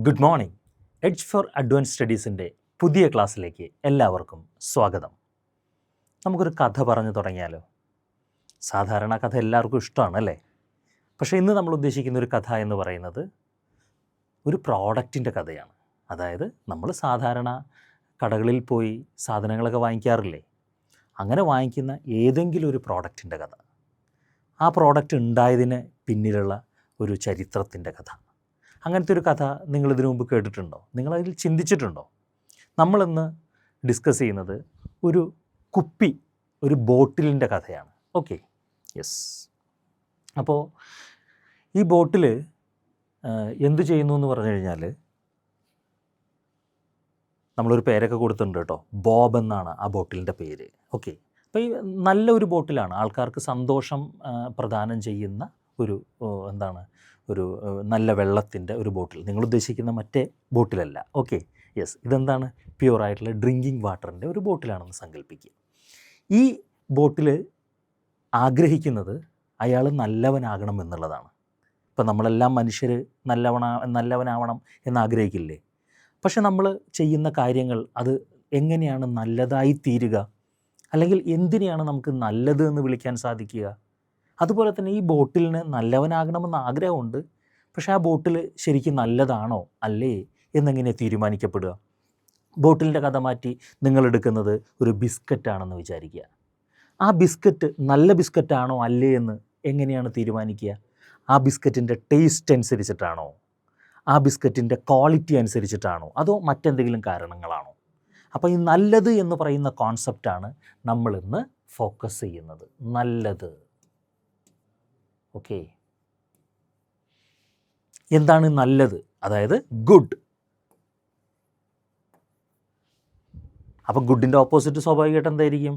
Good morning edge for advance സ്റ്റഡീസിന്റെ പുതിയ ക്ലാസ്സിലേക്ക് എല്ലാവർക്കും സ്വാഗതം. നമുക്കൊരു കഥ പറഞ്ഞു തുടങ്ങിയാലോ? സാധാരണ കഥ എല്ലാവർക്കും ഇഷ്ടമാണ് അല്ലേ പക്ഷേ ഇന്ന് നമ്മൾ ഉദ്ദേശിക്കുന്ന ഒരു കഥ എന്ന് പറയുന്നത് ഒരു പ്രോഡക്റ്റിന്റെ കഥയാണ്. അതായത് നമ്മൾ സാധാരണ കടകളിൽ പോയി സാധനങ്ങളൊക്കെ വാങ്ങിക്കാറില്ലേ? അങ്ങനെ വാങ്ങിക്കുന്ന ഏതെങ്കിലും ഒരു പ്രോഡക്റ്റിന്റെ കഥ. ആ പ്രോഡക്റ്റ് ഉണ്ടായതിന് പിന്നിലുള്ള ഒരു ചരിത്രത്തിന്റെ കഥ. അങ്ങനത്തെ ഒരു കഥ നിങ്ങൾ ഇതിനു മുമ്പ് കേട്ടിട്ടുണ്ടോ? നിങ്ങളതിൽ ചിന്തിച്ചിട്ടുണ്ടോ? നമ്മളിന്ന് ഡിസ്കസ് ചെയ്യുന്നത് ഒരു കുപ്പി ഒരു ബോട്ടിലിന്റെ കഥയാണ്. ഓക്കെ യെസ് അപ്പോൾ ഈ ബോട്ടിൽ എന്തു ചെയ്യുന്നു എന്ന് പറഞ്ഞു കഴിഞ്ഞാൽ നമ്മളൊരു പേരൊക്കെ കൊടുത്തിട്ടുണ്ട് കേട്ടോ. ബോബ് എന്നാണ് ആ ബോട്ടിലിന്റെ പേര്. ഓക്കെ അപ്പോൾ ഈ നല്ലൊരു ബോട്ടിലാണ് ആൾക്കാർക്ക് സന്തോഷം പ്രദാനം ചെയ്യുന്ന ഒരു എന്താണ് ഒരു നല്ല വെള്ളത്തിന്റെ ഒരു ബോട്ടിൽ. നിങ്ങൾ ഉദ്ദേശിക്കുന്ന മറ്റേ ബോട്ടിലല്ല. ഓക്കെ. യെസ്. ഇതെന്താണ്? പ്യുവർ ആയിട്ടുള്ള ഡ്രിങ്കിങ് വാട്ടറിന്റെ ഒരു ബോട്ടിലാണെന്ന് സങ്കല്പിക്കുക ഈ ബോട്ടിൽ ആഗ്രഹിക്കുന്നത് അയാൾ നല്ലവനാകണം എന്നുള്ളതാണ്. ഇപ്പം നമ്മളെല്ലാം മനുഷ്യർ നല്ലവണ നല്ലവനാവണം എന്ന് ആഗ്രഹിക്കില്ലേ പക്ഷെ നമ്മൾ ചെയ്യുന്ന കാര്യങ്ങൾ അത് എങ്ങനെയാണ് നല്ലതായി തീരുക അല്ലെങ്കിൽ എന്തിനെയാണ് നമുക്ക് നല്ലത് എന്ന് വിളിക്കാൻ സാധിക്കുക? അതുപോലെ തന്നെ ഈ ബോട്ടിലിന് നല്ലവനാകണമെന്ന് ആഗ്രഹമുണ്ട്. പക്ഷേ ആ ബോട്ടിൽ ശരിക്കും നല്ലതാണോ? അല്ലേ? എന്നെങ്ങനെ തീരുമാനിക്കപ്പെടുക? ബോട്ടിലിന്റെ കഥ മാറ്റി നിങ്ങൾ എടുക്കുന്നത് ഒരു ബിസ്ക്കറ്റാണെന്ന് വിചാരിക്കുക. ആ ബിസ്ക്കറ്റ് നല്ല ബിസ്ക്കറ്റാണോ? അല്ലേ എന്ന് എങ്ങനെയാണ് തീരുമാനിക്കുക? ആ ബിസ്ക്കറ്റിന്റെ ടേസ്റ്റ് അനുസരിച്ചിട്ടാണോ? ആ ബിസ്ക്കറ്റിന്റെ ക്വാളിറ്റി അനുസരിച്ചിട്ടാണോ? അതോ മറ്റെന്തെങ്കിലും കാരണങ്ങളാണോ? അപ്പോൾ ഈ നല്ലത് എന്ന് പറയുന്ന കോൺസെപ്റ്റാണ് നമ്മളിന്ന് ഫോക്കസ് ചെയ്യുന്നത്. നല്ലത്. ഓക്കെ. എന്താണ് നല്ലത്? അതായത് ഗുഡ്. അപ്പോൾ ഗുഡിന്റെ ഓപ്പോസിറ്റ് സ്വാഭാവികമായിട്ട് എന്തായിരിക്കും?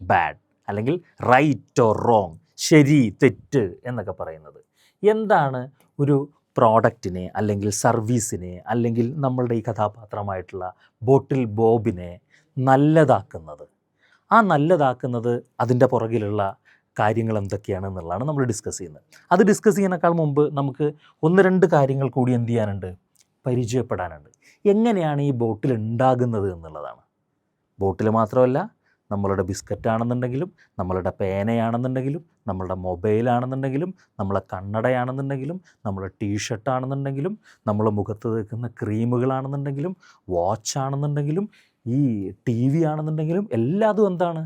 ബാഡ്. അല്ലെങ്കിൽ റൈറ്റ് ഓർ റോങ് ശരി തെറ്റ് എന്നൊക്കെ പറയുന്നത്. എന്താണ് ഒരു പ്രോഡക്റ്റിനെ അല്ലെങ്കിൽ സർവീസിനെ അല്ലെങ്കിൽ നമ്മളുടെ ഈ കഥാപാത്രമായിട്ടുള്ള ബോട്ടിൽ ബോബിനെ നല്ലതാക്കുന്നത്? ആ നല്ലതാക്കുന്നത് അതിന്റെ പുറകിലുള്ള കാര്യങ്ങൾ എന്തൊക്കെയാണെന്നുള്ളതാണ് നമ്മൾ ഡിസ്കസ് ചെയ്യുന്നത്. അത് ഡിസ്കസ് ചെയ്യുന്നതിനേക്കാൾ മുമ്പ് നമുക്ക് ഒന്ന് രണ്ട് കാര്യങ്ങൾ കൂടി എന്ത് ചെയ്യാനുണ്ട്? പരിചയപ്പെടാനുണ്ട്. എങ്ങനെയാണ് ഈ ബോട്ടിൽ ഉണ്ടാകുന്നത് എന്നുള്ളതാണ്. ബോട്ടിൽ മാത്രമല്ല നമ്മളുടെ ബിസ്ക്കറ്റ് ആണെന്നുണ്ടെങ്കിലും നമ്മളുടെ പേനയാണെന്നുണ്ടെങ്കിലും നമ്മളുടെ മൊബൈലാണെന്നുണ്ടെങ്കിലും നമ്മളെ കണ്ണടയാണെന്നുണ്ടെങ്കിലും നമ്മളെ ടീഷർട്ട് ആണെന്നുണ്ടെങ്കിലും നമ്മൾ മുഖത്ത് തേക്കുന്ന ക്രീമുകളാണെന്നുണ്ടെങ്കിലും വാച്ചാണെന്നുണ്ടെങ്കിലും ഈ ടി വി ആണെന്നുണ്ടെങ്കിലും എല്ലാതും എന്താണ്?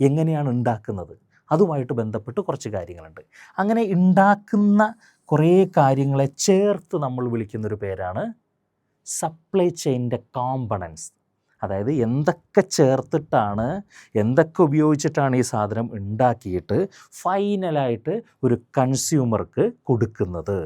എങ്ങനെയാണ് ഉണ്ടാക്കുന്നത്? അതുമായിട്ട് ബന്ധപ്പെട്ട് കുറച്ച് കാര്യങ്ങളുണ്ട്. അങ്ങനെ ഉണ്ടാക്കുന്ന കുറേ കാര്യങ്ങളെ ചേർത്ത് നമ്മൾ വിളിക്കുന്നൊരു പേരാണ് സപ്ലൈ ചെയിന്റെ കോമ്പണൻസ് അതായത് എന്തൊക്കെ ചേർത്തിട്ടാണ് എന്തൊക്കെ ഉപയോഗിച്ചിട്ടാണ് ഈ സാധനം ഉണ്ടാക്കിയിട്ട് ഫൈനലായിട്ട് ഒരു കൺസ്യൂമർക്ക് കൊടുക്കുന്നത്.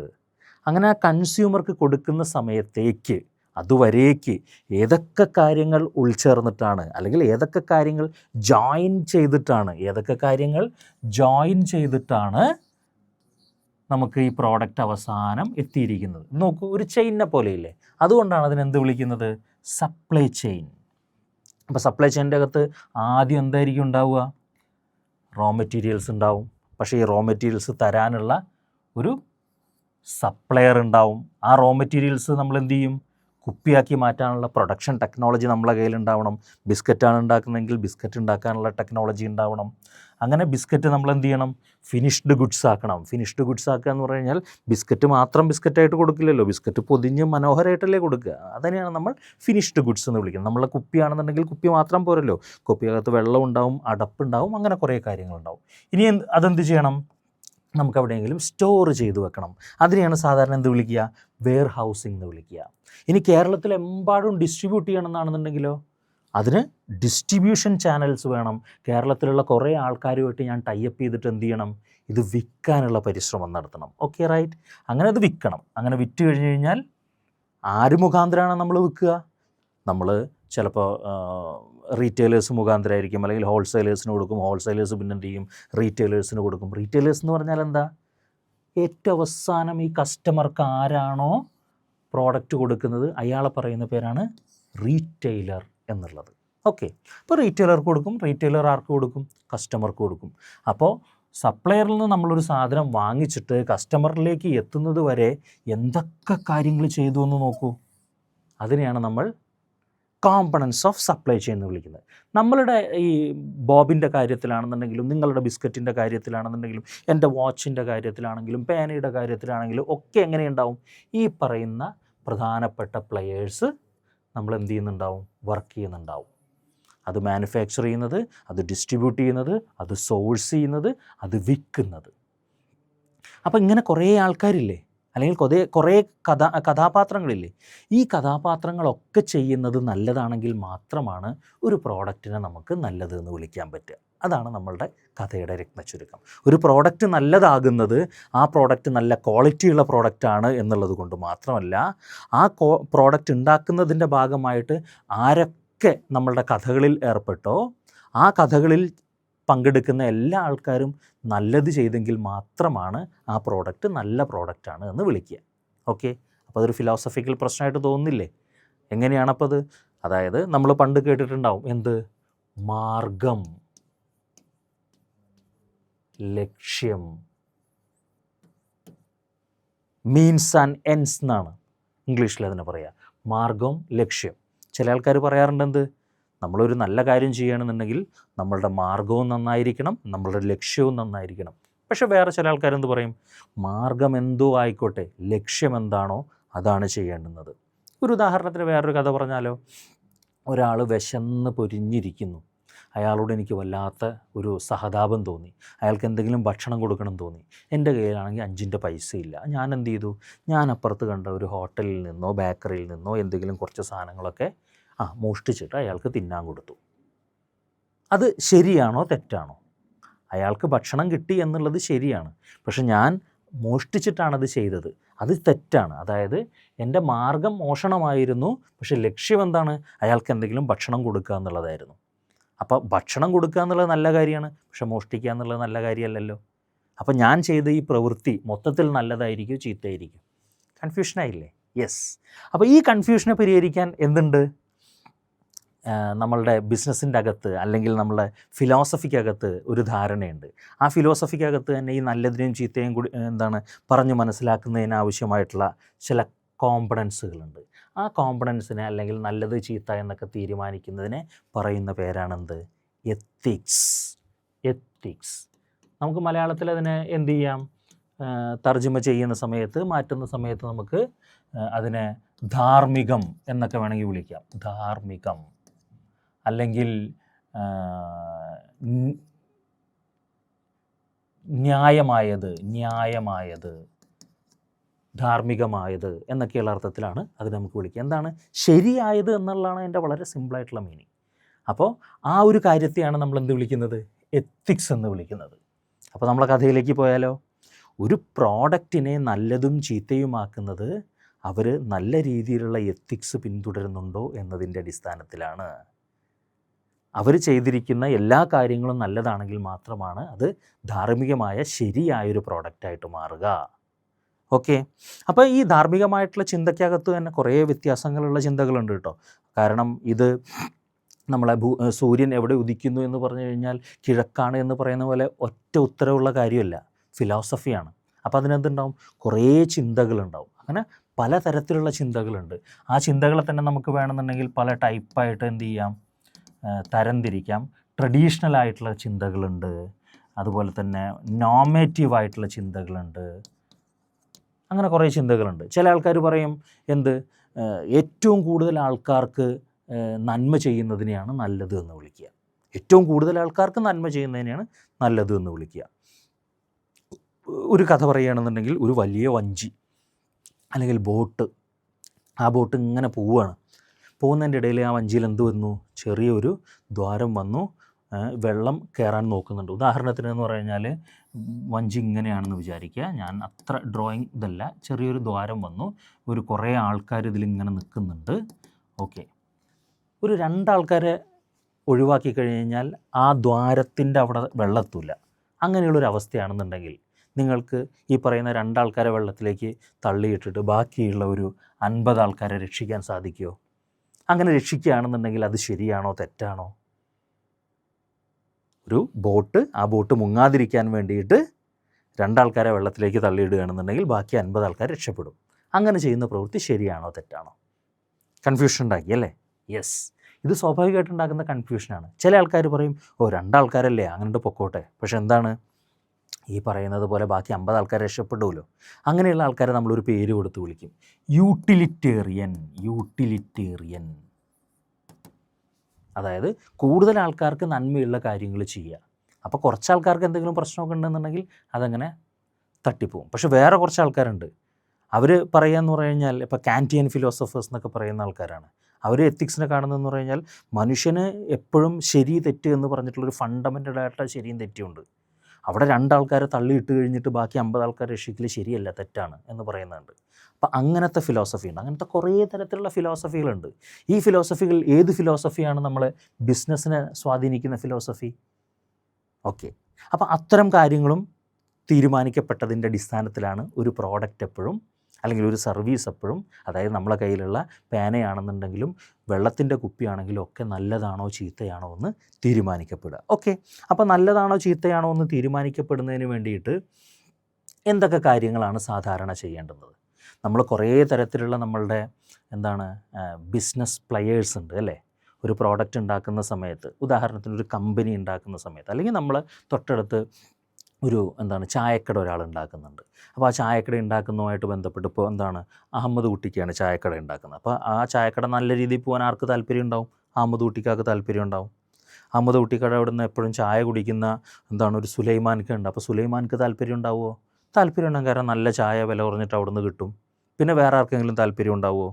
അങ്ങനെ ആ കൺസ്യൂമർക്ക് കൊടുക്കുന്ന സമയത്തേക്ക് അതുവരേക്ക് ഏതൊക്കെ കാര്യങ്ങൾ ഉൾച്ചേർന്നിട്ടാണ് അല്ലെങ്കിൽ ഏതൊക്കെ കാര്യങ്ങൾ ജോയിൻ ചെയ്തിട്ടാണ് ഏതൊക്കെ കാര്യങ്ങൾ ജോയിൻ ചെയ്തിട്ടാണ് നമുക്ക് ഈ പ്രോഡക്റ്റ് അവസാനം എത്തിയിരിക്കുന്നത്. നോക്കൂ ഒരു ചെയിനെ പോലെയില്ലേ? അതുകൊണ്ടാണ് അതിനെന്ത് വിളിക്കുന്നത്? സപ്ലൈ ചെയിൻ അപ്പോൾ സപ്ലൈ ചെയിന്റെ അകത്ത് ആദ്യം എന്തായിരിക്കും ഉണ്ടാവുക? റോ മെറ്റീരിയൽസ് ഉണ്ടാവും. പക്ഷേ ഈ റോ മെറ്റീരിയൽസ് തരാനുള്ള ഒരു സപ്ലയർ ഉണ്ടാവും. ആ റോ മെറ്റീരിയൽസ് നമ്മൾ എന്ത് ചെയ്യും? കുപ്പിയാക്കി മാറ്റാനുള്ള പ്രൊഡക്ഷൻ ടെക്നോളജി നമ്മളെ കയ്യിലുണ്ടാവണം. ബിസ്ക്കറ്റാണ് ഉണ്ടാക്കുന്നതെങ്കിൽ ബിസ്ക്കറ്റ് ഉണ്ടാക്കാനുള്ള ടെക്നോളജി ഉണ്ടാവണം. അങ്ങനെ ബിസ്ക്കറ്റ് നമ്മൾ എന്ത് ചെയ്യണം? ഫിനിഷ്ഡ് ഗുഡ്സ് ആക്കണം. ഫിനിഷ്ഡ് ഗുഡ്സ് ആക്കുക എന്ന് പറഞ്ഞു കഴിഞ്ഞാൽ ബിസ്ക്കറ്റ് മാത്രം ബിസ്ക്കറ്റായിട്ട് കൊടുക്കില്ലല്ലോ. ബിസ്ക്കറ്റ് പൊതിഞ്ഞ് മനോഹരമായിട്ടല്ലേ കൊടുക്കുക. അതിനെയാണ് നമ്മൾ ഫിനിഷ്ഡ് ഗുഡ്സ് എന്ന് വിളിക്കുന്നത്. നമ്മളെ കുപ്പിയാണെന്നുണ്ടെങ്കിൽ കുപ്പി മാത്രം പോരല്ലോ. കുപ്പിയകത്ത് വെള്ളം ഉണ്ടാവും അടപ്പുണ്ടാവും അങ്ങനെ കുറേ കാര്യങ്ങളുണ്ടാവും. ഇനി അതെന്ത് ചെയ്യണം? നമുക്ക് എവിടെയെങ്കിലും സ്റ്റോർ ചെയ്ത് വെക്കണം. അതിനെയാണ് സാധാരണ എന്ത് വിളിക്കുക? വെയർ ഹൗസിംഗ് എന്ന് വിളിക്കുക. ഇനി കേരളത്തിൽ കേരളത്തിലെമ്പാടും ഡിസ്ട്രിബ്യൂട്ട് ചെയ്യണം ചെയ്യണമെന്നാണെന്നുണ്ടെങ്കിലോ? അതിന് ഡിസ്ട്രിബ്യൂഷൻ ചാനൽസ് വേണം. കേരളത്തിലുള്ള കുറേ ആൾക്കാരുമായിട്ട് ഞാൻ ടൈപ്പ് ചെയ്തിട്ട് എന്ത് ചെയ്യണം? ഇത് വിൽക്കാനുള്ള പരിശ്രമം നടത്തണം. ഓക്കെ റൈറ്റ് അങ്ങനെ അത് വിൽക്കണം. അങ്ങനെ വിറ്റ് കഴിഞ്ഞ് കഴിഞ്ഞാൽ ആര് മുഖാന്തരമാണ് നമ്മൾ വിൽക്കുക? നമ്മൾ ചിലപ്പോൾ റീറ്റെയിലേഴ്സ് മുഖാന്തരമായിരിക്കും അല്ലെങ്കിൽ ഹോൾസെയിലേഴ്സിന് കൊടുക്കും. ഹോൾസെയിലേഴ്സ് പിന്നെ എന്ത് ചെയ്യും റീറ്റെയിലേഴ്സിന് കൊടുക്കും. റീറ്റെയിലേഴ്സ് എന്ന് പറഞ്ഞാൽ എന്താ? ഏറ്റവും അവസാനം ഈ കസ്റ്റമർക്ക് ആരാണോ പ്രോഡക്റ്റ് കൊടുക്കുന്നത് അയാളെ പറയുന്ന പേരാണ് റീറ്റെയിലർ എന്നുള്ളത്. ഓക്കെ അപ്പോൾ റീറ്റെയിലർക്ക് കൊടുക്കും. റീറ്റെയിലർ ആർക്ക് കൊടുക്കും? കസ്റ്റമർക്ക് കൊടുക്കും. അപ്പോൾ സപ്ലയറിൽ നിന്ന് നമ്മളൊരു സാധനം വാങ്ങിച്ചിട്ട് കസ്റ്റമറിലേക്ക് എത്തുന്നത് വരെ എന്തൊക്കെ കാര്യങ്ങൾ ചെയ്തു എന്ന് നോക്കൂ. അതിനെയാണ് നമ്മൾ കോമ്പണൻസ് ഓഫ് സപ്ലൈ ചെയിൻ എന്ന് വിളിക്കുന്നത്. നമ്മളുടെ ഈ ബോബിന്റെ കാര്യത്തിലാണെന്നുണ്ടെങ്കിലും നിങ്ങളുടെ ബിസ്ക്കറ്റിന്റെ കാര്യത്തിലാണെന്നുണ്ടെങ്കിലും എന്റെ വാച്ചിന്റെ കാര്യത്തിലാണെങ്കിലും പേനയുടെ കാര്യത്തിലാണെങ്കിലും ഒക്കെ എങ്ങനെയുണ്ടാവും? ഈ പറയുന്ന പ്രധാനപ്പെട്ട പ്ലെയേഴ്സ് നമ്മൾ എന്ത് ചെയ്യുന്നുണ്ടാവും? വർക്ക് ചെയ്യുന്നുണ്ടാവും. അത് മാനുഫാക്ചർ ചെയ്യുന്നത് അത് ഡിസ്ട്രിബ്യൂട്ട് ചെയ്യുന്നത് അത് സോഴ്സ് ചെയ്യുന്നത് അത് വിൽക്കുന്നത്. അപ്പോൾ ഇങ്ങനെ കുറേ ആൾക്കാരില്ലേ? അല്ലെങ്കിൽ കുറേ കുറേ കഥാ കഥാപാത്രങ്ങളില്ലേ? ഈ കഥാപാത്രങ്ങളൊക്കെ ചെയ്യുന്നത് നല്ലതാണെങ്കിൽ മാത്രമാണ് ഒരു പ്രോഡക്റ്റിനെ നമുക്ക് നല്ലത് എന്ന് വിളിക്കാൻ പറ്റുക. അതാണ് നമ്മളുടെ കഥയുടെ രത്നച്ചുരുക്കം. ഒരു പ്രോഡക്റ്റ് നല്ലതാകുന്നത് ആ പ്രോഡക്റ്റ് നല്ല ക്വാളിറ്റിയുള്ള പ്രോഡക്റ്റാണ് എന്നുള്ളത് കൊണ്ട് മാത്രമല്ല ആ കോ പ്രോഡക്റ്റ് ഉണ്ടാക്കുന്നതിന്റെ ഭാഗമായിട്ട് ആരൊക്കെ നമ്മളുടെ കഥകളിൽ ഏർപ്പെട്ടോ ആ കഥകളിൽ പങ്കെടുക്കുന്ന എല്ലാ ആൾക്കാരും നല്ലത് ചെയ്തെങ്കിൽ മാത്രമാണ് ആ പ്രോഡക്റ്റ് നല്ല പ്രോഡക്റ്റാണ് എന്ന് വിളിക്കുക. ഓക്കെ അപ്പോൾ അതൊരു ഫിലോസഫിക്കൽ പ്രശ്നമായിട്ട് തോന്നുന്നില്ലേ? എങ്ങനെയാണപ്പോൾ അത്? അതായത് നമ്മൾ പണ്ട് കേട്ടിട്ടുണ്ടാവും എന്ത്? മാർഗം. ലക്ഷ്യം. മീൻസ് ആൻഡ് എൻസ് എന്നാണ് ഇംഗ്ലീഷിൽ അതിനെ പറയുക മാർഗം ലക്ഷ്യം. ചില ആൾക്കാർ പറയാറുണ്ട് എന്ത്? നമ്മളൊരു നല്ല കാര്യം ചെയ്യുകയാണെന്നുണ്ടെങ്കിൽ നമ്മളുടെ മാർഗവും നന്നായിരിക്കണം നമ്മളുടെ ലക്ഷ്യവും നന്നായിരിക്കണം. പക്ഷേ വേറെ ചില ആൾക്കാരെന്ത് പറയും? മാർഗം എന്തോ ആയിക്കോട്ടെ ലക്ഷ്യം എന്താണോ അതാണ് ചെയ്യേണ്ടുന്നത്. ഒരു ഉദാഹരണത്തിന് വേറൊരു കഥ പറഞ്ഞാലോ? ഒരാൾ വിശന്ന് പൊരിഞ്ഞിരിക്കുന്നു. അയാളോട് എനിക്ക് വല്ലാത്ത ഒരു സഹതാപം തോന്നി. അയാൾക്ക് എന്തെങ്കിലും ഭക്ഷണം കൊടുക്കണം തോന്നി. എന്റെ കയ്യിലാണെങ്കിൽ അഞ്ചിന്റെ പൈസയില്ല. ഞാൻ എന്ത് ചെയ്തു? ഞാൻ അപ്പുറത്ത് കണ്ട ഒരു ഹോട്ടലിൽ നിന്നോ ബേക്കറിയിൽ നിന്നോ എന്തെങ്കിലും കുറച്ച് സാധനങ്ങളൊക്കെ ആ മോഷ്ടിച്ചിട്ട് അയാൾക്ക് തിന്നാൻ കൊടുത്തു. അത് ശരിയാണോ തെറ്റാണോ? അയാൾക്ക് ഭക്ഷണം കിട്ടി എന്നുള്ളത് ശരിയാണ്. പക്ഷെ ഞാൻ മോഷ്ടിച്ചിട്ടാണത് ചെയ്തത്. അത് തെറ്റാണ്. അതായത് എന്റെ മാർഗം മോഷണമായിരുന്നു. പക്ഷെ ലക്ഷ്യം എന്താണ്? അയാൾക്ക് എന്തെങ്കിലും ഭക്ഷണം കൊടുക്കുക എന്നുള്ളതായിരുന്നു. അപ്പോൾ ഭക്ഷണം കൊടുക്കുക എന്നുള്ളത് നല്ല കാര്യമാണ്. പക്ഷെ മോഷ്ടിക്കുക എന്നുള്ളത് നല്ല കാര്യമല്ലല്ലോ. അപ്പോൾ ഞാൻ ചെയ്ത ഈ പ്രവൃത്തി മൊത്തത്തിൽ നല്ലതായിരിക്കും ചീത്തയായിരിക്കും? കൺഫ്യൂഷനായില്ലേ യെസ് അപ്പോൾ ഈ കൺഫ്യൂഷനെ പരിഹരിക്കാൻ എന്തുണ്ട്? നമ്മളുടെ ബിസിനസ്സിന്റെ അകത്ത് അല്ലെങ്കിൽ നമ്മളുടെ ഫിലോസഫിക്കകത്ത് ഒരു ധാരണയുണ്ട്. ആ ഫിലോസഫിക്കകത്ത് തന്നെ ഈ നല്ലതിനെയും ചീത്തയും കൂടി എന്താണ് പറഞ്ഞു മനസ്സിലാക്കുന്നതിന് ആവശ്യമായിട്ടുള്ള ചില കോമ്പണൻസുകളുണ്ട് ആ കോമ്പണൻസിനെ അല്ലെങ്കിൽ നല്ലത് ചീത്ത എന്നൊക്കെ തീരുമാനിക്കുന്നതിനെ പറയുന്ന പേരാണെന്ത്? എത്തിക്സ് എത്തിക്സ് നമുക്ക് മലയാളത്തിൽ അതിനെ എന്ത് ചെയ്യാം? തർജമ ചെയ്യുന്ന സമയത്ത് മാറ്റുന്ന സമയത്ത് നമുക്ക് അതിനെ ധാർമ്മികം എന്നൊക്കെ വേണമെങ്കിൽ വിളിക്കാം. ധാർമ്മികം. അല്ലെങ്കിൽ ന്യായമായത് ന്യായമായത് ധാർമ്മികമായത് എന്നൊക്കെയുള്ള അർത്ഥത്തിലാണ് അത് നമുക്ക് വിളിക്കുക. എന്താണ്? ശരിയായത് എന്നുള്ളതാണ് എന്റെ വളരെ സിമ്പിളായിട്ടുള്ള മീനിങ്. അപ്പോൾ ആ ഒരു കാര്യത്തെയാണ് നമ്മൾ എന്ത് വിളിക്കുന്നത്? എത്തിക്സ് എന്ന് വിളിക്കുന്നത്. അപ്പോൾ നമ്മളെ കഥയിലേക്ക് പോയാലോ? ഒരു പ്രോഡക്റ്റിനെ നല്ലതും ചീത്തയുമാക്കുന്നത് അവർ നല്ല രീതിയിലുള്ള എത്തിക്സ് പിന്തുടരുന്നുണ്ടോ എന്നതിന്റെ അടിസ്ഥാനത്തിലാണ്. അവർ ചെയ്തിരിക്കുന്ന എല്ലാ കാര്യങ്ങളും നല്ലതാണെങ്കിൽ മാത്രമാണ് അത് ധാർമ്മികമായ ശരിയായൊരു പ്രോഡക്റ്റായിട്ട് മാറുക. ഓക്കെ അപ്പോൾ ഈ ധാർമ്മികമായിട്ടുള്ള ചിന്തയ്ക്കകത്ത് തന്നെ കുറേ വ്യത്യാസങ്ങളുള്ള ചിന്തകളുണ്ട് കേട്ടോ. കാരണം ഇത് നമ്മളെ ഭൂ സൂര്യൻ എവിടെ ഉദിക്കുന്നു എന്ന് പറഞ്ഞു കഴിഞ്ഞാൽ കിഴക്കാണ് എന്ന് പറയുന്ന പോലെ ഒറ്റ ഉത്തരവുള്ള കാര്യമല്ല. ഫിലോസഫിയാണ് അപ്പോൾ അതിനെന്തുണ്ടാവും? കുറേ ചിന്തകളുണ്ടാവും. അങ്ങനെ പലതരത്തിലുള്ള ചിന്തകളുണ്ട്. ആ ചിന്തകളെ തന്നെ നമുക്ക് വേണമെന്നുണ്ടെങ്കിൽ പല ടൈപ്പായിട്ട് എന്ത് ചെയ്യാം? തരംതിരിക്കാം. ട്രഡീഷണൽ ആയിട്ടുള്ള ചിന്തകളുണ്ട്. അതുപോലെ തന്നെ നോമേറ്റീവ് ആയിട്ടുള്ള ചിന്തകളുണ്ട്. അങ്ങനെ കുറേ ചിന്തകളുണ്ട്. ചില ആൾക്കാർ പറയും എന്ത്? ഏറ്റവും കൂടുതൽ ആൾക്കാർക്ക് നന്മ ചെയ്യുന്നതിനെയാണ് നല്ലത് എന്ന് വിളിക്കുക. ഏറ്റവും കൂടുതൽ ആൾക്കാർക്ക് നന്മ ചെയ്യുന്നതിനെയാണ് നല്ലത് എന്ന് വിളിക്കുക. ഒരു കഥ പറയുകയാണെന്നുണ്ടെങ്കിൽ ഒരു വലിയ വഞ്ചി അല്ലെങ്കിൽ ബോട്ട്. ആ ബോട്ട് ഇങ്ങനെ പോവുകയാണ്. പോകുന്നതിന്റെ ഇടയിൽ ആ വഞ്ചിയിൽ എന്ത് വന്നു? ചെറിയൊരു ദ്വാരം വന്നു. വെള്ളം കയറാൻ നോക്കുന്നുണ്ട്. ഉദാഹരണത്തിന് എന്ന് പറഞ്ഞാൽ വഞ്ചി ഇങ്ങനെയാണെന്ന് വിചാരിക്കുക. ഞാൻ അത്ര ഡ്രോയിങ് ഇതല്ല. ചെറിയൊരു ദ്വാരം വന്നു. ഒരു കുറേ ആൾക്കാർ ഇതിലിങ്ങനെ നിൽക്കുന്നുണ്ട്. ഓക്കെ. ഒരു രണ്ടാൾക്കാരെ ഒഴിവാക്കി കഴിഞ്ഞാൽ ആ ദ്വാരത്തിന്റെ അവിടെ വെള്ളത്തില്ല അങ്ങനെയുള്ളൊരു അവസ്ഥയാണെന്നുണ്ടെങ്കിൽ നിങ്ങൾക്ക് ഈ പറയുന്ന രണ്ടാൾക്കാരെ വെള്ളത്തിലേക്ക് തള്ളിയിട്ടിട്ട് ബാക്കിയുള്ള ഒരു അൻപത് ആൾക്കാരെ രക്ഷിക്കാൻ സാധിക്കുമോ അങ്ങനെ രക്ഷിക്കുകയാണെന്നുണ്ടെങ്കിൽ അത് ശരിയാണോ തെറ്റാണോ? ഒരു ബോട്ട് ആ ബോട്ട് മുങ്ങാതിരിക്കാൻ വേണ്ടിയിട്ട് രണ്ടാൾക്കാരെ വെള്ളത്തിലേക്ക് തള്ളിയിടുകയാണെന്നുണ്ടെങ്കിൽ ബാക്കി അൻപത് ആൾക്കാർ രക്ഷപ്പെടും. അങ്ങനെ ചെയ്യുന്ന പ്രവൃത്തി ശരിയാണോ തെറ്റാണോ? കൺഫ്യൂഷൻ ഉണ്ടാക്കി അല്ലേ? യെസ് ഇത് സ്വാഭാവികമായിട്ടുണ്ടാക്കുന്ന കൺഫ്യൂഷനാണ് ചില ആൾക്കാർ പറയും ഓ രണ്ടാൾക്കാരല്ലേ അങ്ങനെ പൊക്കോട്ടെ. പക്ഷെ എന്താണ്? ഈ പറയുന്നത് പോലെ ബാക്കി അമ്പത് ആൾക്കാർ രക്ഷപ്പെടുമല്ലോ അങ്ങനെയുള്ള ആൾക്കാരെ നമ്മളൊരു പേര് കൊടുത്ത് വിളിക്കും. Utilitarian utilitarian. അതായത് കൂടുതൽ ആൾക്കാർക്ക് നന്മയുള്ള കാര്യങ്ങൾ ചെയ്യുക. അപ്പോൾ കുറച്ച് ആൾക്കാർക്ക് എന്തെങ്കിലും പ്രശ്നമൊക്കെ ഉണ്ടെന്നുണ്ടെങ്കിൽ അതങ്ങനെ തട്ടിപ്പോവും. പക്ഷെ വേറെ കുറച്ച് ആൾക്കാരുണ്ട്. അവർ പറയാന്ന് പറഞ്ഞു കഴിഞ്ഞാൽ ഇപ്പോൾ കാന്റിയൻ ഫിലോസഫേഴ്സ് എന്നൊക്കെ പറയുന്ന ആൾക്കാരാണ്. അവർ എത്തിക്സിനെ കാണുന്നതെന്ന് പറഞ്ഞു കഴിഞ്ഞാൽ മനുഷ്യന് എപ്പോഴും ശരി തെറ്റ് എന്ന് പറഞ്ഞിട്ടുള്ളൊരു ഫണ്ടമെന്റലായിട്ടുള്ള ശരിയും തെറ്റുണ്ട് അവിടെ രണ്ടാൾക്കാരെ തള്ളിയിട്ട് കഴിഞ്ഞിട്ട് ബാക്കി അമ്പത് ആൾക്കാർ രക്ഷിക്കൽ ശരിയല്ല തെറ്റാണ് എന്ന് പറയുന്നുണ്ട്. അപ്പം അങ്ങനത്തെ ഫിലോസഫി ഉണ്ട്. അങ്ങനത്തെ കുറേ തരത്തിലുള്ള ഫിലോസഫികളുണ്ട് ഈ ഫിലോസഫികൾ ഏത് ഫിലോസഫിയാണ് നമ്മളെ ബിസിനസ്സിനെ സ്വാധീനിക്കുന്ന ഫിലോസഫി ഓക്കെ അപ്പോൾ അത്തരം കാര്യങ്ങളും തീരുമാനിക്കപ്പെട്ടതിന്റെ അടിസ്ഥാനത്തിലാണ് ഒരു പ്രോഡക്റ്റ് എപ്പോഴും അല്ലെങ്കിൽ ഒരു സർവീസ് എപ്പോഴും അതായത് നമ്മളെ കയ്യിലുള്ള പേനയാണെന്നുണ്ടെങ്കിലും വെള്ളത്തിന്റെ കുപ്പിയാണെങ്കിലും ഒക്കെ നല്ലതാണോ ചീത്തയാണോ എന്ന് തീരുമാനിക്കപ്പെടുക. ഓക്കെ അപ്പോൾ നല്ലതാണോ ചീത്തയാണോ എന്ന് തീരുമാനിക്കപ്പെടുന്നതിന് വേണ്ടിയിട്ട് എന്തൊക്കെ കാര്യങ്ങളാണ് സാധാരണ ചെയ്യേണ്ടുന്നത് നമ്മൾ കുറേ തരത്തിലുള്ള നമ്മളുടെ എന്താണ് ബിസിനസ് പ്ലയേഴ്സ് ഉണ്ട് അല്ലേ? ഒരു പ്രോഡക്റ്റ് ഉണ്ടാക്കുന്ന സമയത്ത് ഉദാഹരണത്തിന് ഒരു കമ്പനി ഉണ്ടാക്കുന്ന സമയത്ത് അല്ലെങ്കിൽ നമ്മൾ തൊട്ടടുത്ത് ഒരു എന്താണ് ചായക്കട ഒരാൾ ഉണ്ടാക്കുന്നുണ്ട്. അപ്പോൾ ആ ചായക്കട ഉണ്ടാക്കുന്നതുമായിട്ട് ബന്ധപ്പെട്ട് ഇപ്പോൾ എന്താണ് അഹമ്മദ് കുട്ടിക്കാണ് ചായക്കട ഉണ്ടാക്കുന്നത്. അപ്പോൾ ആ ചായക്കട നല്ല രീതിയിൽ പോകാൻ ആർക്ക് താല്പര്യം ഉണ്ടാവും? അഹമ്മദ് കുട്ടിക്കാർക്ക് താല്പര്യം ഉണ്ടാവും. അഹമ്മദ് കുട്ടിക്കട അവിടെ നിന്ന് എപ്പോഴും ചായ കുടിക്കുന്ന എന്താണ് ഒരു സുലൈമാൻക്ക് ഉണ്ട്. അപ്പോൾ സുലൈമാൻക്ക് താല്പര്യം ഉണ്ടാവുമോ? താല്പര്യം ഉണ്ടാകും കാരണം നല്ല ചായ വില കുറഞ്ഞിട്ട് അവിടെ നിന്ന് കിട്ടും. പിന്നെ വേറെ ആർക്കെങ്കിലും താല്പര്യം ഉണ്ടാവുമോ?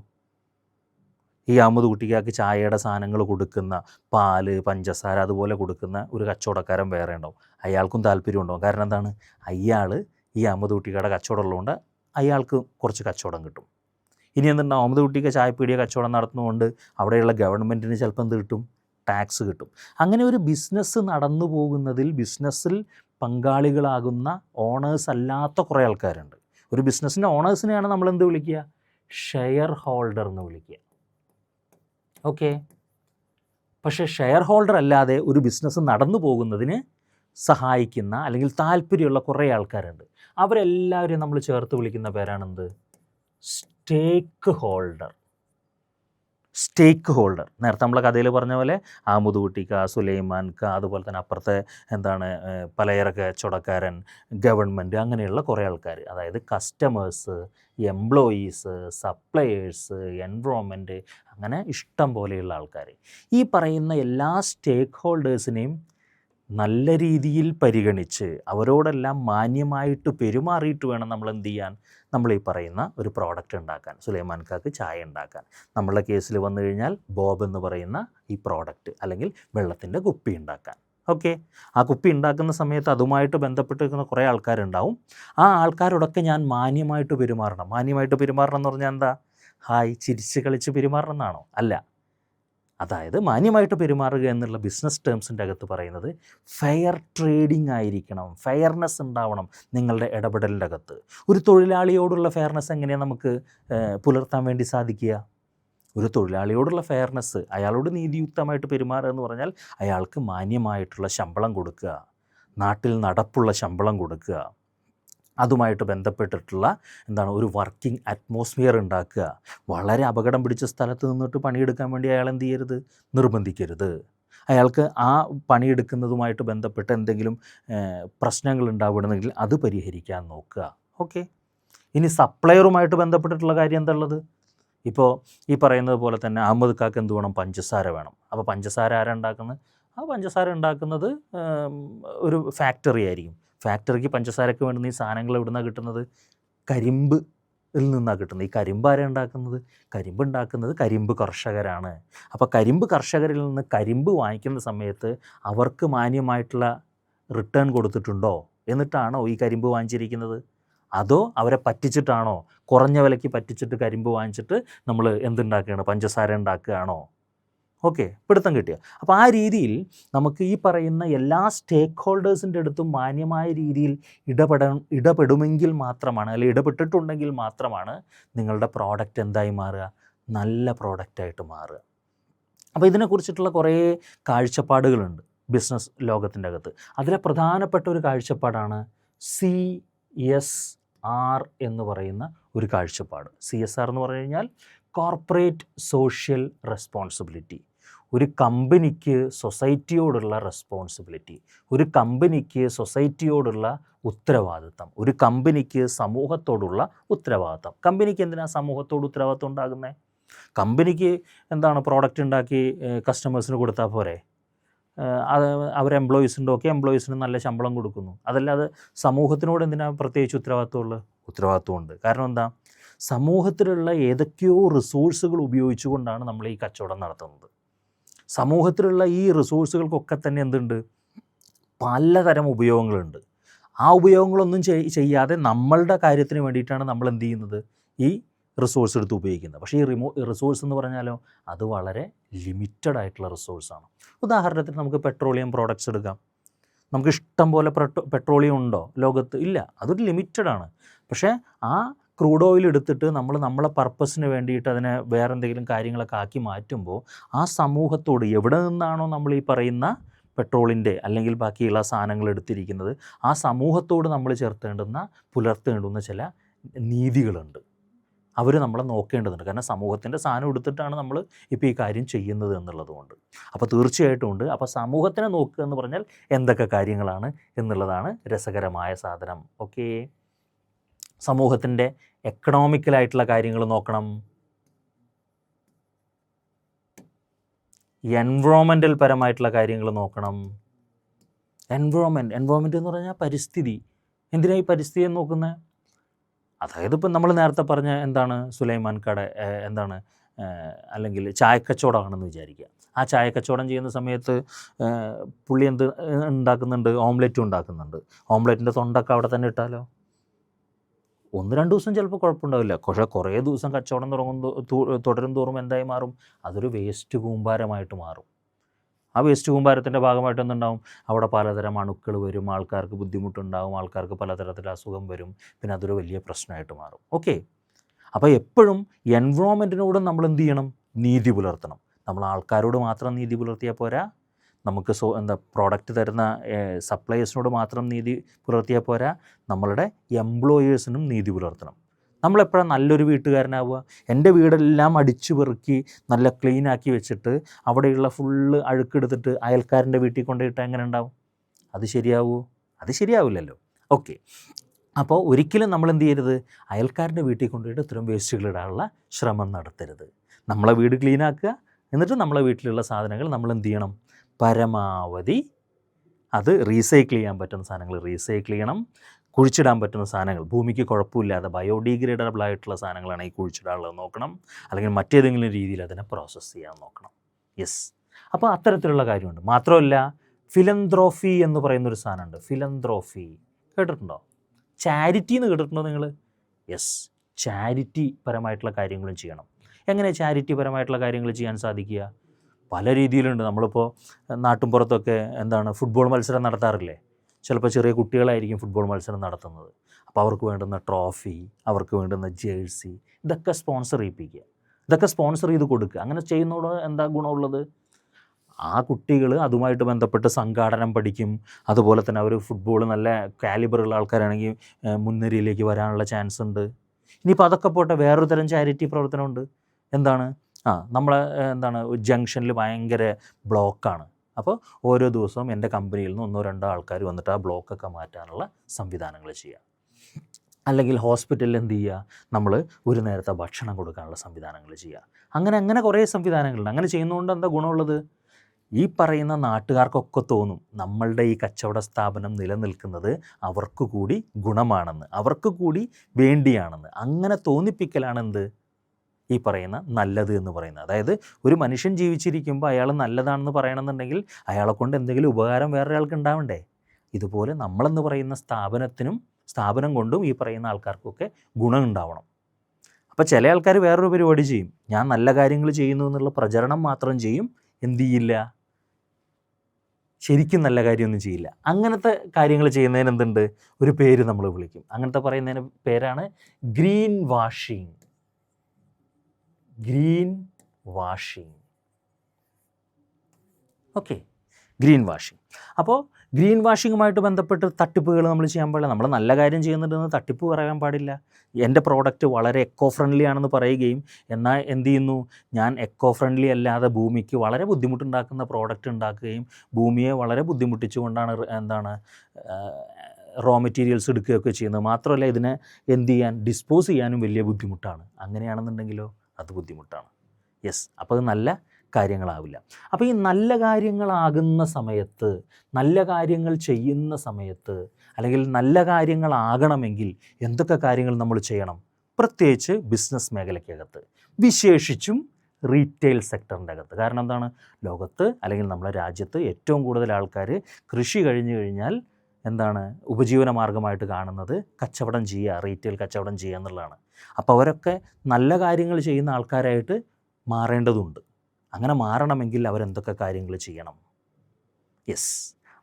ഈ അഹമ്മദ് കുട്ടിക്കാർക്ക് ചായയുടെ സാധനങ്ങൾ കൊടുക്കുന്ന പാൽ പഞ്ചസാര അതുപോലെ കൊടുക്കുന്ന ഒരു കച്ചവടക്കാരൻ വേറെ ഉണ്ടാവും. അയാൾക്കും താല്പര്യം ഉണ്ടാവും. കാരണം എന്താണ്? അയാൾ ഈ അഹമ്മദ് കുട്ടിക്കയുടെ കച്ചവടം ഉള്ളതുകൊണ്ട് അയാൾക്ക് കുറച്ച് കച്ചവടം കിട്ടും. ഇനി എന്തുണ്ടാവും അഹമ്മദ് കുട്ടിക്ക് ചായപ്പീടിയ കച്ചവടം നടത്തുന്നതുകൊണ്ട് അവിടെയുള്ള ഗവൺമെന്റിന് ചിലപ്പോൾ എന്ത് കിട്ടും? ടാക്സ് കിട്ടും. അങ്ങനെ ഒരു ബിസിനസ് നടന്നു പോകുന്നതിൽ ബിസിനസ്സിൽ പങ്കാളികളാകുന്ന ഓണേഴ്സ് അല്ലാത്ത കുറേ ആൾക്കാരുണ്ട്. ഒരു ബിസിനസ്സിന്റെ ഓണേഴ്സിനെയാണ് നമ്മൾ എന്ത് വിളിക്കുക? ഷെയർ ഹോൾഡർ എന്ന് വിളിക്കുക. ഓക്കെ. പക്ഷേ ഷെയർ ഹോൾഡർ അല്ലാതെ ഒരു ബിസിനസ് നടന്നു പോകുന്നതിന് സഹായിക്കുന്ന അല്ലെങ്കിൽ താല്പര്യമുള്ള കുറേ ആൾക്കാരുണ്ട്. അവരെല്ലാവരെയും നമ്മൾ ചേർത്ത് വിളിക്കുന്ന പേരാണെന്ത്? Stakeholder. Stakeholder. നേരത്തെ നമ്മളെ കഥയിൽ പറഞ്ഞ പോലെ ആമുദൂട്ടിക്ക സുലൈമാൻ ക അതുപോലെ തന്നെ അപ്പുറത്തെ എന്താണ് പലചരക്ക് കച്ചവടക്കാരൻ ഗവൺമെന്റ് അങ്ങനെയുള്ള കുറേ ആൾക്കാർ അതായത് കസ്റ്റമേഴ്സ് എംപ്ലോയീസ് സപ്ലയേഴ്സ് എൻവറോൺമെന്റ് അങ്ങനെ ഇഷ്ടം പോലെയുള്ള ആൾക്കാർ ഈ പറയുന്ന എല്ലാ സ്റ്റേക്ക് ഹോൾഡേഴ്സിനെയും നല്ല രീതിയിൽ പരിഗണിച്ച് അവരോടെല്ലാം മാന്യമായിട്ട് പെരുമാറിയിട്ട് വേണം നമ്മൾ എന്ത് ചെയ്യാൻ നമ്മൾ ഈ പറയുന്ന ഒരു പ്രോഡക്റ്റ് ഉണ്ടാക്കാൻ. സുലൈമാൻ കാക്ക് ചായ ഉണ്ടാക്കാൻ. നമ്മളുടെ കേസിൽ വന്നു കഴിഞ്ഞാൽ ബോബ് എന്ന് പറയുന്ന ഈ പ്രോഡക്റ്റ് അല്ലെങ്കിൽ വെള്ളത്തിന്റെ കുപ്പി ഉണ്ടാക്കാൻ. ഓക്കെ? ആ കുപ്പി ഉണ്ടാക്കുന്ന സമയത്ത് അതുമായിട്ട് ബന്ധപ്പെട്ട് നിൽക്കുന്ന കുറേ ആൾക്കാരുണ്ടാവും. ആ ആൾക്കാരോടൊക്കെ ഞാൻ മാന്യമായിട്ട് പെരുമാറണം. മാന്യമായിട്ട് പെരുമാറണം എന്ന് പറഞ്ഞാൽ എന്താ? ഹായ് ചിരിച്ച് കളിച്ച് പെരുമാറണം എന്നാണോ? അല്ല. അതായത് മാന്യമായിട്ട് പെരുമാറുക എന്നുള്ള ബിസിനസ് ടേംസിന്റെ അകത്ത് പറയുന്നത് ഫെയർ ട്രേഡിംഗ് ആയിരിക്കണം. ഫെയർനെസ് ഉണ്ടാവണം നിങ്ങളുടെ ഇടപെടലിന്റെ അകത്ത്. ഒരു തൊഴിലാളിയോടുള്ള ഫെയർനെസ് എങ്ങനെയാണ് നമുക്ക് പുലർത്താൻ വേണ്ടി സാധിക്കുക? ഒരു തൊഴിലാളിയോടുള്ള ഫെയർനെസ് അയാളോട് നീതിയുക്തമായിട്ട് പെരുമാറുക എന്ന് പറഞ്ഞാൽ അയാൾക്ക് മാന്യമായിട്ടുള്ള ശമ്പളം കൊടുക്കുക. നാട്ടിൽ നടപ്പുള്ള ശമ്പളം കൊടുക്കുക. അതുമായിട്ട് ബന്ധപ്പെട്ടിട്ടുള്ള എന്താണ് ഒരു വർക്കിംഗ് അറ്റ്മോസ്ഫിയർ ഉണ്ടാക്കുക. വളരെ അപകടം പിടിച്ച സ്ഥലത്ത് നിന്നിട്ട് പണിയെടുക്കാൻ വേണ്ടി അയാൾ എന്ത് ചെയ്യരുത്? നിർബന്ധിക്കരുത്. അയാൾക്ക് ആ പണിയെടുക്കുന്നതുമായിട്ട് ബന്ധപ്പെട്ട് എന്തെങ്കിലും പ്രശ്നങ്ങൾ ഉണ്ടാവുകയാണെങ്കിൽ അത് പരിഹരിക്കാൻ നോക്കുക. ഓക്കെ? ഇനി സപ്ലയറുമായിട്ട് ബന്ധപ്പെട്ടിട്ടുള്ള കാര്യം എന്താ ഇപ്പോൾ ഈ പറയുന്നത് പോലെ തന്നെ അഹമ്മദ് കാക്ക് എന്ത് വേണം? പഞ്ചസാര വേണം. അപ്പോൾ പഞ്ചസാര ആരാ ഉണ്ടാക്കുന്നത്? ആ പഞ്ചസാര ഉണ്ടാക്കുന്നത് ഒരു ഫാക്ടറി ആയിരിക്കും. ഫാക്ടറിക്ക് പഞ്ചസാരക്ക് വേണ്ടുന്ന ഈ സാധനങ്ങൾ എവിടുന്നാണ് കിട്ടുന്നത്? കരിമ്പ് ിൽ നിന്നാണ് കിട്ടുന്നത്. ഈ കരിമ്പ് ആരാണ് ഉണ്ടാക്കുന്നത്? കരിമ്പ് ഉണ്ടാക്കുന്നത് കരിമ്പ് കർഷകരാണ്. അപ്പോൾ കരിമ്പ് കർഷകരിൽ നിന്ന് കരിമ്പ് വാങ്ങിക്കുന്ന സമയത്ത് അവർക്ക് മാന്യമായിട്ടുള്ള റിട്ടേൺ കൊടുത്തിട്ടുണ്ടോ? എന്നിട്ടാണോ ഈ കരിമ്പ് വാങ്ങിച്ചിരിക്കുന്നത്? അതോ അവരെ പറ്റിച്ചിട്ടാണോ? കുറഞ്ഞ വിലയ്ക്ക് പറ്റിച്ചിട്ട് കരിമ്പ് വാങ്ങിച്ചിട്ട് നമ്മൾ എന്തുണ്ടാക്കുകയാണ്? പഞ്ചസാര ഉണ്ടാക്കുകയാണോ? ഓക്കെ പിടുത്തം കിട്ടിയ. അപ്പോൾ ആ രീതിയിൽ നമുക്ക് ഈ പറയുന്ന എല്ലാ സ്റ്റേക്ക് ഹോൾഡേഴ്സിന്റെ അടുത്തും മാന്യമായ രീതിയിൽ ഇടപെട ഇടപെടുമെങ്കിൽ മാത്രമാണ് അല്ലെങ്കിൽ ഇടപെട്ടിട്ടുണ്ടെങ്കിൽ മാത്രമാണ് നിങ്ങളുടെ പ്രോഡക്റ്റ് എന്തായി മാറുക? നല്ല പ്രോഡക്റ്റായിട്ട് മാറുക. അപ്പോൾ ഇതിനെക്കുറിച്ചിട്ടുള്ള കുറേ കാഴ്ചപ്പാടുകളുണ്ട് ബിസിനസ് ലോകത്തിന്റെ അകത്ത്. അതിലെ പ്രധാനപ്പെട്ട ഒരു കാഴ്ചപ്പാടാണ് സി എസ് ആർ എന്ന് പറയുന്ന ഒരു കാഴ്ചപ്പാട്. സി എസ് ആർ എന്ന് പറഞ്ഞു കഴിഞ്ഞാൽ കോർപ്പറേറ്റ് സോഷ്യൽ റെസ്പോൺസിബിലിറ്റി ഒരു കമ്പനിക്ക് സൊസൈറ്റിയോടുള്ള റെസ്പോൺസിബിലിറ്റി ഒരു കമ്പനിക്ക് സൊസൈറ്റിയോടുള്ള ഉത്തരവാദിത്തം ഒരു കമ്പനിക്ക് സമൂഹത്തോടുള്ള ഉത്തരവാദിത്തം. കമ്പനിക്ക് എന്തിനാണ് സമൂഹത്തോട് ഉത്തരവാദിത്തം ഉണ്ടാകുന്നത് കമ്പനിക്ക് എന്താണ് പ്രോഡക്റ്റ് ഉണ്ടാക്കി കസ്റ്റമേഴ്സിന് കൊടുത്താൽ പോരെ? അത് അവർ എംപ്ലോയീസിന്റെ ഒക്കെ എംപ്ലോയീസിന് നല്ല ശമ്പളം കൊടുക്കുന്നു. അതല്ലാതെ സമൂഹത്തിനോട് എന്തിനാണ് പ്രത്യേകിച്ച് ഉത്തരവാദിത്തമുള്ളത് ഉത്തരവാദിത്തമുണ്ട്. കാരണം എന്താ? സമൂഹത്തിലുള്ള ഏതൊക്കെയോ റിസോഴ്സുകൾ ഉപയോഗിച്ചുകൊണ്ടാണ് നമ്മൾ ഈ കച്ചവടം നടത്തുന്നത്. സമൂഹത്തിലുള്ള ഈ റിസോഴ്സുകൾക്കൊക്കെ തന്നെ എന്തുണ്ട്? പലതരം ഉപയോഗങ്ങളുണ്ട്. ആ ഉപയോഗങ്ങളൊന്നും ചെയ്- ചെയ്യാതെ നമ്മളുടെ കാര്യത്തിന് വേണ്ടിയിട്ടാണ് നമ്മൾ എന്ത് ചെയ്യുന്നത്? ഈ റിസോഴ്സ് എടുത്ത് ഉപയോഗിക്കുന്നത്. പക്ഷേ ഈ റിമോ റിസോഴ്സ് എന്ന് പറഞ്ഞാലോ അത് വളരെ ലിമിറ്റഡ് ആയിട്ടുള്ള റിസോഴ്സാണ് ഉദാഹരണത്തിന് നമുക്ക് പെട്രോളിയം പ്രോഡക്ട്സ് എടുക്കാം. നമുക്ക് ഇഷ്ടം പോലെ പെട്രോളിയം ഉണ്ടോ? ലോകത്ത് ഇല്ല. അതൊരു ലിമിറ്റഡ് ആണ്. പക്ഷേ ആ ക്രൂഡ് ഓയിൽ എടുത്തിട്ട് നമ്മൾ നമ്മളെ പർപ്പസിന് വേണ്ടിയിട്ട് അതിനെ വേറെ എന്തെങ്കിലും കാര്യങ്ങളൊക്കെ ആക്കി മാറ്റുമ്പോൾ ആ സമൂഹത്തോട് എവിടെ നിന്നാണോ നമ്മൾ ഈ പറയുന്ന പെട്രോളിന്റെ അല്ലെങ്കിൽ ബാക്കിയുള്ള സാധനങ്ങൾ എടുത്തിരിക്കുന്നത് ആ സമൂഹത്തോട് നമ്മൾ ചേർത്തേണ്ടുന്ന പുലർത്തേണ്ടുന്ന ചില നീതികളുണ്ട്. അവർ നമ്മളെ നോക്കേണ്ടതുണ്ട്. കാരണം സമൂഹത്തിന്റെ സാധനം എടുത്തിട്ടാണ് നമ്മൾ ഇപ്പോൾ ഈ കാര്യം ചെയ്യുന്നത് എന്നുള്ളത് കൊണ്ട്. അപ്പോൾ തീർച്ചയായിട്ടും ഉണ്ട്. അപ്പോൾ സമൂഹത്തിനെ നോക്കുക എന്ന് പറഞ്ഞാൽ എന്തൊക്കെ കാര്യങ്ങളാണ് എന്നുള്ളതാണ് രസകരമായ സാധനം. ഓക്കേ. സമൂഹത്തിന്റെ എക്കണോമിക്കലായിട്ടുള്ള കാര്യങ്ങൾ നോക്കണം. എൻവറോമെന്റൽ പരമായിട്ടുള്ള കാര്യങ്ങൾ നോക്കണം. എൻവറോൺമെന്റ് എൻവറോൺമെന്റ് എന്ന് പറഞ്ഞാൽ പരിസ്ഥിതി. എന്തിനാണ് ഈ പരിസ്ഥിതിയെ നോക്കുന്നത്? അതായത് ഇപ്പം നമ്മൾ നേരത്തെ പറഞ്ഞ എന്താണ് സുലൈമാൻ കട എന്താണ് അല്ലെങ്കിൽ ചായക്കച്ചവടമാണെന്ന് വിചാരിക്കുക. ആ ചായക്കച്ചവടം ചെയ്യുന്ന സമയത്ത് പുള്ളി എന്ത് ഉണ്ടാക്കുന്നുണ്ട് ഓംലെറ്റും ഉണ്ടാക്കുന്നുണ്ട്. ഓംലെറ്റിന്റെ തൊണ്ടൊക്കെ അവിടെ തന്നെ ഇട്ടാലോ? ഒന്ന് രണ്ട് ദിവസം ചിലപ്പോൾ കുഴപ്പമുണ്ടാവില്ല. പക്ഷേ കുറേ ദിവസം കച്ചവടം തുടങ്ങും തുടരും തോറും എന്തായി മാറും? അതൊരു വേസ്റ്റ് കൂമ്പാരമായിട്ട് മാറും. ആ വേസ്റ്റ് കൂമ്പാരത്തിന്റെ ഭാഗമായിട്ട് എന്തുണ്ടാവും? അവിടെ പലതരം അണുക്കൾ വരും ആൾക്കാർക്ക് ബുദ്ധിമുട്ടുണ്ടാവും ആൾക്കാർക്ക് പലതരത്തിൽ അസുഖം വരും. പിന്നെ അതൊരു വലിയ പ്രശ്നമായിട്ട് മാറും. ഓക്കെ. അപ്പോൾ എപ്പോഴും എൻവറോൺമെന്റിനോടും നമ്മൾ എന്ത് ചെയ്യണം? നീതി പുലർത്തണം. നമ്മൾ ആൾക്കാരോട് മാത്രം നീതി പുലർത്തിയാൽ പോരാ? നമുക്ക് സോ എന്താ പ്രോഡക്റ്റ് തരുന്ന സപ്ലയേഴ്സിനോട് മാത്രം നീതി പുലർത്തിയാൽ പോരാ. നമ്മളുടെ എംപ്ലോയേഴ്സിനും നീതി പുലർത്തണം. നമ്മളെപ്പോഴാണ് നല്ലൊരു വീട്ടുകാരനാവുക? എന്റെ വീടെല്ലാം അടിച്ചു പെറുക്കി നല്ല ക്ലീൻ ആക്കി വെച്ചിട്ട് അവിടെയുള്ള ഫുള്ള് അഴുക്കെടുത്തിട്ട് അയൽക്കാരന്റെ വീട്ടിൽ കൊണ്ടുപോയിട്ട് എങ്ങനെ ഉണ്ടാവും? അത് ശരിയാവുമോ അത് ശരിയാവില്ലല്ലോ. ഓക്കെ അപ്പോൾ ഒരിക്കലും നമ്മൾ എന്ത് ചെയ്യരുത്? അയൽക്കാരന്റെ വീട്ടിൽ കൊണ്ടുപോയിട്ട് ഇത്തരം വേസ്റ്റുകൾ ഇടാനുള്ള ശ്രമം നടത്തരുത്. നമ്മളെ വീട് ക്ലീൻ ആക്കുക. എന്നിട്ട് നമ്മളെ വീട്ടിലുള്ള സാധനങ്ങൾ നമ്മൾ എന്ത് ചെയ്യണം? പരമാവധി അത് റീസൈക്കിൾ ചെയ്യാൻ പറ്റുന്ന സാധനങ്ങൾ റീസൈക്കിൾ ചെയ്യണം. കുഴിച്ചിടാൻ പറ്റുന്ന സാധനങ്ങൾ ഭൂമിക്ക് കുഴപ്പമില്ലാതെ ബയോഡിഗ്രേഡബിൾ ആയിട്ടുള്ള സാധനങ്ങളാണ് ഈ കുഴിച്ചിടാനുള്ളത് നോക്കണം. അല്ലെങ്കിൽ മറ്റേതെങ്കിലും രീതിയിൽ അതിനെ പ്രോസസ്സ് ചെയ്യാൻ നോക്കണം. യെസ് അപ്പോൾ അത്തരത്തിലുള്ള കാര്യമുണ്ട്. മാത്രമല്ല ഫിലന്ത്രോഫി എന്ന് പറയുന്നൊരു സാധനമുണ്ട്. ഫിലന്ത്രോഫി കേട്ടിട്ടുണ്ടോ? ചാരിറ്റി എന്ന് കേട്ടിട്ടുണ്ടോ നിങ്ങൾ യെസ് ചാരിറ്റി പരമായിട്ടുള്ള കാര്യങ്ങളും ചെയ്യണം. എങ്ങനെ ചാരിറ്റി പരമായിട്ടുള്ള കാര്യങ്ങൾ ചെയ്യാൻ സാധിക്കുക? പല രീതിയിലുണ്ട്. നമ്മളിപ്പോൾ നാട്ടിൻപുറത്തൊക്കെ എന്താണ് ഫുട്ബോൾ മത്സരം നടത്താറില്ലേ? ചിലപ്പോൾ ചെറിയ കുട്ടികളായിരിക്കും ഫുട്ബോൾ മത്സരം നടത്തുന്നത്. അപ്പോൾ അവർക്ക് വേണ്ടുന്ന ട്രോഫി അവർക്ക് വേണ്ടുന്ന ജേഴ്സി ഇതൊക്കെ സ്പോൺസർ ചെയ്യിപ്പിക്കുക. ഇതൊക്കെ സ്പോൺസർ ചെയ്ത് കൊടുക്കുക. അങ്ങനെ ചെയ്യുന്നതോട് എന്താ ഗുണമുള്ളത്? ആ കുട്ടികൾ അതുമായിട്ട് ബന്ധപ്പെട്ട് സംഘാടനം പഠിക്കും. അതുപോലെ തന്നെ അവർ ഫുട്ബോൾ നല്ല കാലിബറുള്ള ആൾക്കാരാണെങ്കിൽ മുൻനിരയിലേക്ക് വരാനുള്ള ചാൻസ് ഉണ്ട്. ഇനിയിപ്പോൾ അതൊക്കെ പോട്ടെ വേറൊരു തരം ചാരിറ്റി പ്രവർത്തനമുണ്ട്. എന്താണ്? ആ നമ്മൾ എന്താണ് ജംഗ്ഷനിൽ ഭയങ്കര ബ്ലോക്കാണ്. അപ്പോൾ ഓരോ ദിവസവും എന്റെ കമ്പനിയിൽ നിന്ന് ഒന്നോ രണ്ടോ ആൾക്കാർ വന്നിട്ട് ആ ബ്ലോക്കൊക്കെ മാറ്റാനുള്ള സംവിധാനങ്ങൾ ചെയ്യുക അല്ലെങ്കിൽ ഹോസ്പിറ്റലിൽ എന്ത് ചെയ്യുക നമ്മൾ ഒരു നേരത്തെ ഭക്ഷണം കൊടുക്കാനുള്ള സംവിധാനങ്ങൾ ചെയ്യുക അങ്ങനെ അങ്ങനെ കുറേ സംവിധാനങ്ങളുണ്ട്. അങ്ങനെ ചെയ്യുന്നതുകൊണ്ട് എന്താ ഗുണമുള്ളത്? ഈ പറയുന്ന നാട്ടുകാർക്കൊക്കെ തോന്നും നമ്മളുടെ ഈ കച്ചവട സ്ഥാപനം നിലനിൽക്കുന്നത് അവർക്ക് കൂടി ഗുണമാണെന്ന് അവർക്ക് കൂടി വേണ്ടിയാണെന്ന്. അങ്ങനെ തോന്നിപ്പിക്കലാണ് എന്ത്? ഈ പറയുന്ന നല്ലത് എന്ന് പറയുന്നത്. അതായത് ഒരു മനുഷ്യൻ ജീവിച്ചിരിക്കുമ്പോൾ അയാൾ നല്ലതാണെന്ന് പറയണമെന്നുണ്ടെങ്കിൽ അയാളെ കൊണ്ട് എന്തെങ്കിലും ഉപകാരം വേറൊരാൾക്ക് ഉണ്ടാവണ്ടേ? ഇതുപോലെ നമ്മളെന്ന് പറയുന്ന സ്ഥാപനത്തിനും സ്ഥാപനം കൊണ്ടും ഈ പറയുന്ന ആൾക്കാർക്കൊക്കെ ഗുണം ഉണ്ടാവണം. അപ്പോൾ ചില ആൾക്കാർ വേറൊരു പരിപാടി ചെയ്യും. ഞാൻ നല്ല കാര്യങ്ങൾ ചെയ്യുന്നു എന്നുള്ള പ്രചരണം മാത്രം ചെയ്യും. എന്തു ചെയ്യില്ല? ശരിക്കും നല്ല കാര്യമൊന്നും ചെയ്യില്ല. അങ്ങനത്തെ കാര്യങ്ങൾ ചെയ്യുന്നതിന് എന്തുണ്ട്? ഒരു പേര് നമ്മൾ വിളിക്കും. അങ്ങനത്തെ പറയുന്നതിന് പേരാണ് green washing. Green washing. Okay greenwashing. അപ്പോൾ ഗ്രീൻ വാഷിങ്ങുമായിട്ട് ബന്ധപ്പെട്ട് തട്ടിപ്പുകൾ നമ്മൾ ചെയ്യാൻ പാടില്ല. നമ്മൾ നല്ല കാര്യം ചെയ്യുന്നുണ്ടെന്ന് തട്ടിപ്പ് പറയാൻ പാടില്ല. എന്റെ പ്രോഡക്റ്റ് വളരെ എക്കോ ഫ്രണ്ട്ലി ആണെന്ന് പറയുകയും എന്നാൽ എന്ത് ചെയ്യുന്നു? ഞാൻ എക്കോ ഫ്രണ്ട്ലി അല്ലാതെ ഭൂമിക്ക് വളരെ ബുദ്ധിമുട്ടുണ്ടാക്കുന്ന പ്രോഡക്റ്റ് ഉണ്ടാക്കുകയും ഭൂമിയെ വളരെ ബുദ്ധിമുട്ടിച്ചുകൊണ്ടാണ് എന്താണ് റോ മെറ്റീരിയൽസ് എടുക്കുകയൊക്കെ ചെയ്യുന്നത്. മാത്രമല്ല ഇതിനെ എന്ത് ചെയ്യാൻ ഡിസ്പോസ് ചെയ്യാനും വലിയ ബുദ്ധിമുട്ടാണ്. അങ്ങനെയാണെന്നുണ്ടെങ്കിലോ? അത് ബുദ്ധിമുട്ടാണ്. യെസ് അപ്പോൾ അത് നല്ല കാര്യങ്ങളാവില്ല. അപ്പോൾ ഈ നല്ല കാര്യങ്ങളാകുന്ന സമയത്ത് നല്ല കാര്യങ്ങൾ ചെയ്യുന്ന സമയത്ത് അല്ലെങ്കിൽ നല്ല കാര്യങ്ങളാകണമെങ്കിൽ എന്തൊക്കെ കാര്യങ്ങൾ നമ്മൾ ചെയ്യണം? പ്രത്യേകിച്ച് ബിസിനസ് മേഖലയ്ക്കകത്ത്. വിശേഷിച്ചും റീറ്റെയിൽ സെക്ടറിന്റെ അകത്ത്. കാരണം എന്താണ്? ലോകത്ത് അല്ലെങ്കിൽ നമ്മുടെ രാജ്യത്ത് ഏറ്റവും കൂടുതൽ ആൾക്കാർ കൃഷി കഴിഞ്ഞു കഴിഞ്ഞാൽ എന്താണ് ഉപജീവന മാർഗമായിട്ട് കാണുന്നത്? കച്ചവടം ചെയ്യുക റീറ്റെയിൽ കച്ചവടം ചെയ്യുക എന്നുള്ളതാണ്. അപ്പോൾ അവരൊക്കെ നല്ല കാര്യങ്ങൾ ചെയ്യുന്ന ആൾക്കാരായിട്ട് മാറേണ്ടതുണ്ട്. അങ്ങനെ മാറണമെങ്കിൽ അവരെന്തൊക്കെ കാര്യങ്ങൾ ചെയ്യണം? യെസ്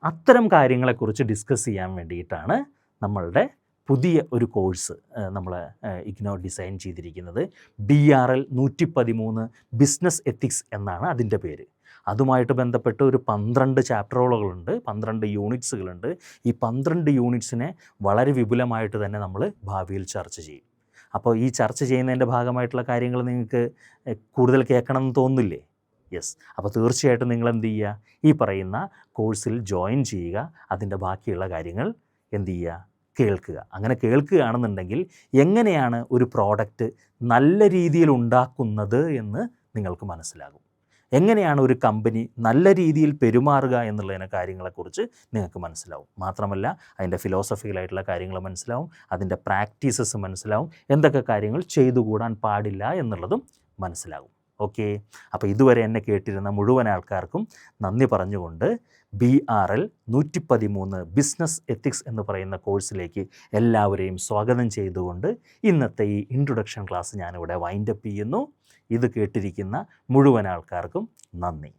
അത്തരം കാര്യങ്ങളെക്കുറിച്ച് ഡിസ്കസ് ചെയ്യാൻ വേണ്ടിയിട്ടാണ് നമ്മളുടെ പുതിയ ഒരു കോഴ്സ് നമ്മൾ ഇഗ്നോ ഡിസൈൻ ചെയ്തിരിക്കുന്നത്. ബി ആർ എൽ നൂറ്റി പതിമൂന്ന് ബിസിനസ് എത്തിക്സ് എന്നാണ് അതിന്റെ പേര്. അതുമായിട്ട് ബന്ധപ്പെട്ട് ഒരു പന്ത്രണ്ട് ചാപ്റ്ററുകളുണ്ട് പന്ത്രണ്ട് യൂണിറ്റ്സുകളുണ്ട്. ഈ പന്ത്രണ്ട് യൂണിറ്റ്സിനെ വളരെ വിപുലമായിട്ട് തന്നെ നമ്മൾ ഭാവിയിൽ ചർച്ച ചെയ്യും. അപ്പോൾ ഈ ചർച്ച ചെയ്യുന്നതിന്റെ ഭാഗമായിട്ടുള്ള കാര്യങ്ങൾ നിങ്ങൾക്ക് കൂടുതൽ കേൾക്കണം എന്ന് തോന്നുന്നില്ലേ? യെസ്. അപ്പോൾ തീർച്ചയായിട്ടും നിങ്ങൾ എന്ത് ചെയ്യുക? ഈ പറയുന്ന കോഴ്സിൽ ജോയിൻ ചെയ്യുക അതിന്റെ ബാക്കിയുള്ള കാര്യങ്ങൾ എന്ത് ചെയ്യുക? കേൾക്കുക. അങ്ങനെ കേൾക്കുകയാണെന്നുണ്ടെങ്കിൽ എങ്ങനെയാണ് ഒരു പ്രോഡക്റ്റ് നല്ല രീതിയിൽ ഉണ്ടാക്കുന്നത് എന്ന് നിങ്ങൾക്ക് മനസ്സിലാകും. എങ്ങനെയാണ് ഒരു കമ്പനി നല്ല രീതിയിൽ പെരുമാറുക എന്നുള്ളതിനെ കാര്യങ്ങളെക്കുറിച്ച് നിങ്ങൾക്ക് മനസ്സിലാവും. മാത്രമല്ല അതിന്റെ ഫിലോസഫിക്കലായിട്ടുള്ള കാര്യങ്ങൾ മനസ്സിലാവും അതിന്റെ പ്രാക്ടീസസ് മനസ്സിലാവും എന്തൊക്കെ കാര്യങ്ങൾ ചെയ്തുകൂടാൻ പാടില്ല എന്നുള്ളതും മനസ്സിലാകും. ഓക്കെ? അപ്പോൾ ഇതുവരെ എന്നെ കേട്ടിരുന്ന മുഴുവൻ ആൾക്കാർക്കും നന്ദി പറഞ്ഞുകൊണ്ട് ബി ആർ എൽ നൂറ്റി പതിമൂന്ന് ബിസിനസ് എത്തിക്സ് എന്ന് പറയുന്ന കോഴ്സിലേക്ക് എല്ലാവരെയും സ്വാഗതം ചെയ്തുകൊണ്ട് ഇന്നത്തെ ഈ ഇൻട്രൊഡക്ഷൻ ക്ലാസ് ഞാനിവിടെ വൈൻഡപ്പ് ചെയ്യുന്നു. ഇത് കേട്ടിരിക്കുന്ന മുഴുവൻ ആൾക്കാർക്കും നന്ദി.